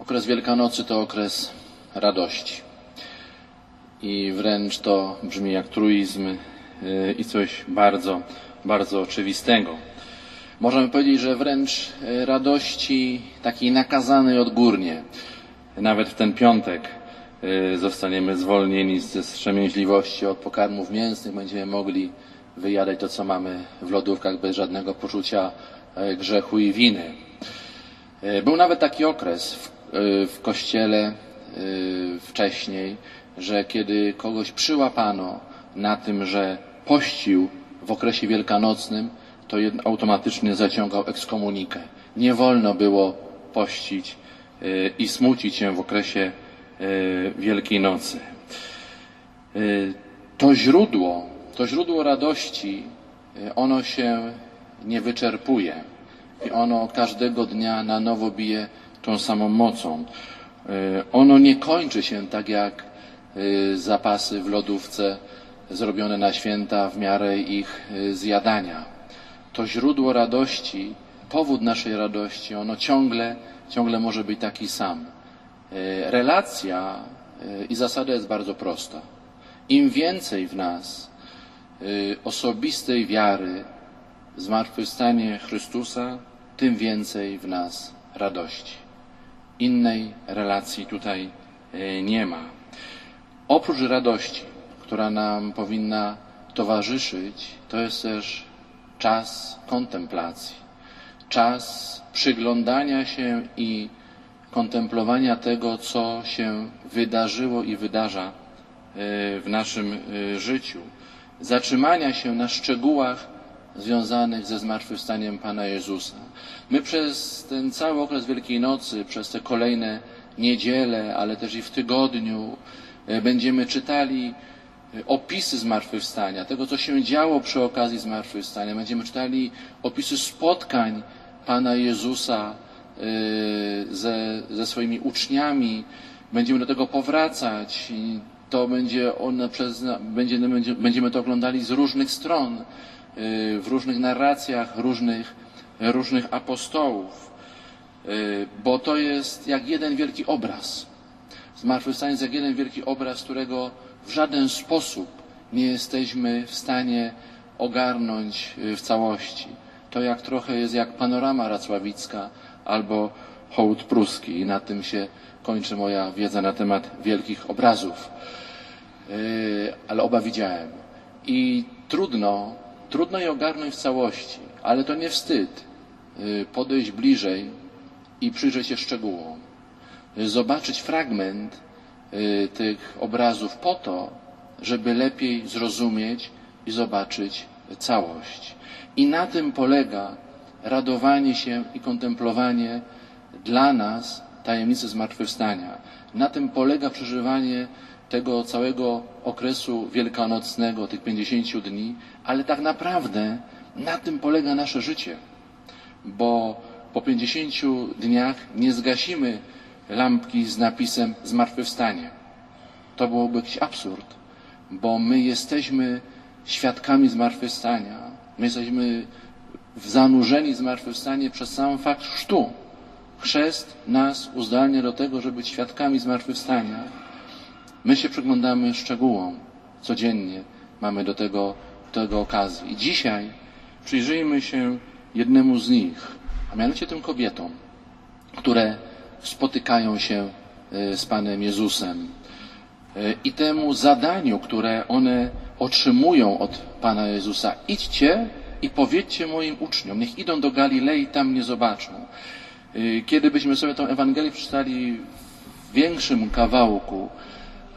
Okres Wielkanocy to okres radości. I wręcz to brzmi jak truizm yy, i coś bardzo, bardzo oczywistego. Możemy powiedzieć, że wręcz yy, radości takiej nakazanej odgórnie. Nawet w ten piątek yy, zostaniemy zwolnieni ze wstrzemięźliwości od pokarmów mięsnych. Będziemy mogli wyjadać to, co mamy w lodówkach bez żadnego poczucia grzechu i winy. Był nawet taki okres w, w kościele yy, wcześniej, że kiedy kogoś przyłapano na tym, że pościł w okresie wielkanocnym, to automatycznie zaciągał ekskomunikę. Nie wolno było pościć yy, i smucić się w okresie Wielkiej Nocy. To źródło, to źródło radości, ono się nie wyczerpuje i ono każdego dnia na nowo bije tą samą mocą. Yy, Ono nie kończy się tak jak yy, zapasy w lodówce zrobione na święta w miarę ich yy, zjadania. To źródło radości, powód naszej radości, ono ciągle, ciągle może być taki sam. Relacja i zasada jest bardzo prosta. Im więcej w nas osobistej wiary zmartwychwstanie Chrystusa, tym więcej w nas radości. Innej relacji tutaj yy, nie ma. Oprócz radości, która nam powinna towarzyszyć, to jest też czas kontemplacji, czas przyglądania się i kontemplowania tego, co się wydarzyło i wydarza e, w naszym e, życiu, zatrzymania się na szczegółach związanych ze zmartwychwstaniem Pana Jezusa. My przez ten cały okres Wielkiej Nocy, przez te kolejne niedziele, ale też i w tygodniu e, będziemy czytali e, opisy zmartwychwstania, tego co się działo przy okazji zmartwychwstania. Będziemy czytali opisy spotkań Pana Jezusa e, ze, ze swoimi uczniami. Będziemy do tego powracać to będzie one przez, będziemy, będzie- będziemy to oglądali z różnych stron, w różnych narracjach różnych, różnych apostołów, E, bo to jest jak jeden wielki obraz. Zmartwychwstanie jest jak jeden wielki obraz, którego w żaden sposób nie jesteśmy w stanie ogarnąć y, w całości. To jak trochę jest jak panorama racławicka albo hołd pruski i na tym się kończy moja wiedza na temat wielkich obrazów. Ale oba widziałem. I trudno, trudno je ogarnąć w całości, ale to nie wstyd yy, podejść bliżej i przyjrzeć się szczegółom zobaczyć fragment y, tych obrazów po to, żeby lepiej zrozumieć i zobaczyć całość. I na tym polega radowanie się i kontemplowanie dla nas tajemnicy zmartwychwstania. Na tym polega przeżywanie tego całego okresu wielkanocnego, tych 50 dni, ale tak naprawdę na tym polega nasze życie bo po 50 dniach nie zgasimy lampki z napisem zmartwychwstanie. To byłoby jakiś absurd, bo my jesteśmy świadkami zmartwychwstania. My jesteśmy zanurzeni w zmartwychwstanie przez sam fakt chrztu. Chrzest nas uzdalnia do tego, żeby być świadkami zmartwychwstania. My się przyglądamy szczegółom. Codziennie mamy do tego, tego okazji. I dzisiaj przyjrzyjmy się jednemu z nich, a mianowicie tym kobietom, które spotykają się e, z Panem Jezusem e, i temu zadaniu, które one otrzymują od Pana Jezusa. Idźcie i powiedzcie moim uczniom, niech idą do Galilei, tam mnie zobaczą. E, Kiedy byśmy sobie tę Ewangelię przeczytali w większym kawałku,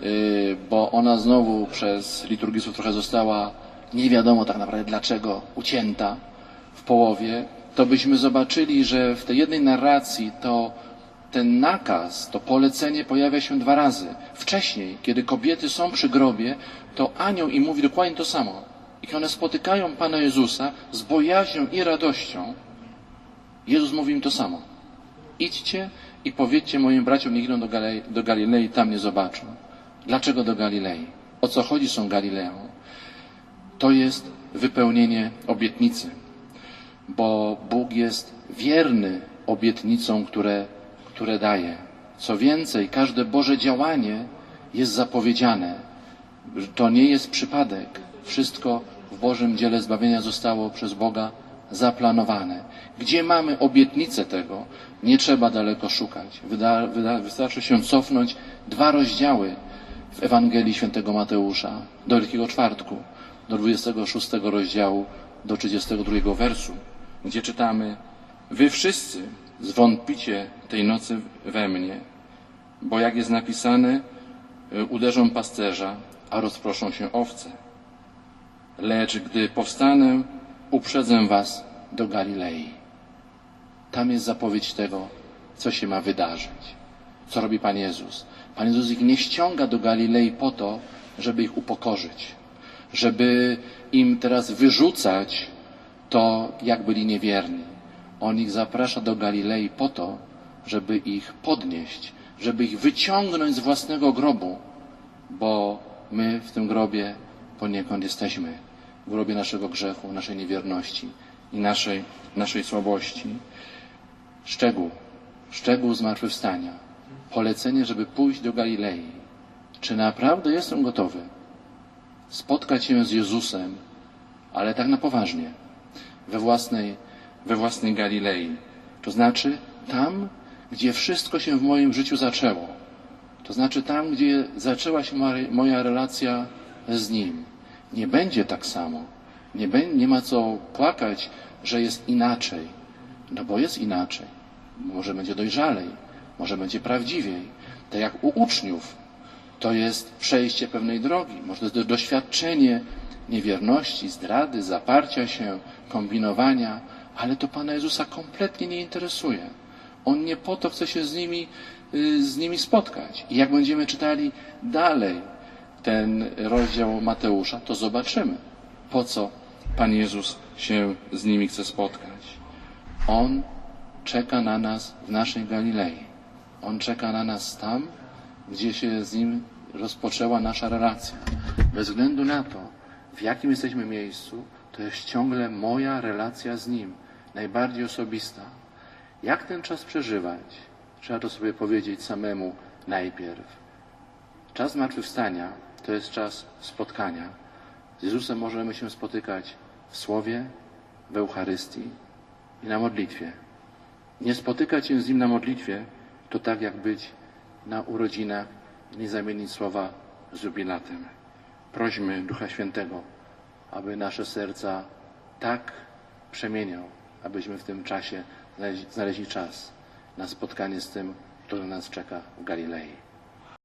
y, bo ona znowu przez liturgistów trochę została nie wiadomo tak naprawdę dlaczego ucięta w połowie, to byśmy zobaczyli, że w tej jednej narracji to ten nakaz, to polecenie pojawia się dwa razy. Wcześniej, kiedy kobiety są przy grobie, to anioł im mówi dokładnie to samo. I one spotykają Pana Jezusa z bojaźnią i radością, Jezus mówi im to samo. Idźcie i powiedzcie moim braciom, niech idą do, Galilei, do Galilei, tam mnie zobaczą. Dlaczego do Galilei? O co chodzi tą Galileą? To jest wypełnienie obietnicy, bo Bóg jest wierny obietnicom, które, które daje. Co więcej, każde Boże działanie jest zapowiedziane. To nie jest przypadek. Wszystko w Bożym dziele zbawienia zostało przez Boga zaplanowane. Gdzie mamy obietnicę tego, nie trzeba daleko szukać. Wyda, wyda, wystarczy się cofnąć dwa rozdziały w Ewangelii Świętego Mateusza do Wielkiego Czwartku, do 26 rozdziału, do 32 wersu, gdzie czytamy Wy wszyscy zwątpicie tej nocy we mnie, bo jak jest napisane, y, uderzą pasterza, a rozproszą się owce. Lecz gdy powstanę, uprzedzę was do Galilei. Tam jest zapowiedź tego, co się ma wydarzyć. Co robi Pan Jezus? Pan Jezus ich nie ściąga do Galilei po to, żeby ich upokorzyć, żeby im teraz wyrzucać to, jak byli niewierni. On ich zaprasza do Galilei po to, żeby ich podnieść, żeby ich wyciągnąć z własnego grobu, bo my w tym grobie poniekąd jesteśmy, w grobie naszego grzechu, naszej niewierności i naszej, naszej słabości. Szczegół, szczegół zmartwychwstania, polecenie, żeby pójść do Galilei. Czy naprawdę jestem gotowy spotkać się z Jezusem, ale tak na poważnie, we własnej, we własnej Galilei? To znaczy tam, gdzie wszystko się w moim życiu zaczęło. To znaczy tam, gdzie zaczęła się moja relacja z Nim. Nie będzie tak samo. Nie, bę- nie ma co płakać, że jest inaczej. No bo jest inaczej. Może będzie dojrzalej, może będzie prawdziwiej. Tak jak u uczniów. To jest przejście pewnej drogi. Może to jest doświadczenie niewierności, zdrady, zaparcia się, kombinowania, ale to Pana Jezusa kompletnie nie interesuje. On nie po to chce się z nimi, y, z nimi spotkać. I jak będziemy czytali dalej ten rozdział Mateusza, to zobaczymy, po co Pan Jezus się z nimi chce spotkać. On czeka na nas w naszej Galilei. On czeka na nas tam, gdzie się z Nim rozpoczęła nasza relacja. Bez względu na to, w jakim jesteśmy miejscu, to jest ciągle moja relacja z Nim, najbardziej osobista. Jak ten czas przeżywać? Trzeba to sobie powiedzieć samemu najpierw. Czas zmartwychwstania to jest czas spotkania. Z Jezusem możemy się spotykać w Słowie, w Eucharystii i na modlitwie. Nie spotykać się z Nim na modlitwie to tak jak być na urodzinach i nie zamienić słowa z jubilatem. Prośmy Ducha Świętego, aby nasze serca tak przemieniał, abyśmy w tym czasie znaleźli, czas na spotkanie z tym, który nas czeka w Galilei.